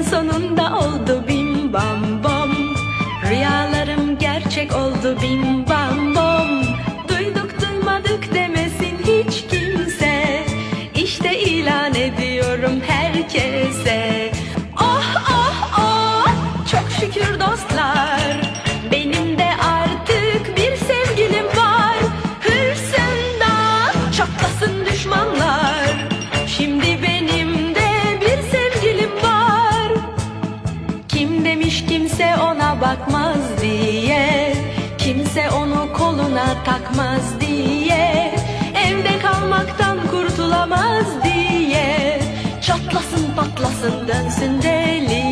sonunda oldu bim bam bom. Rüyalarım gerçek oldu bim bam bom. Duyduk duymadık demesin hiç kimse. İşte ilan ediyorum herkese. Oh oh oh. Çok şükür dost kimse ona bakmaz diye Kimse onu koluna takmaz diye Evde kalmaktan kurtulamaz diye. Çatlasın patlasın dönsün deli.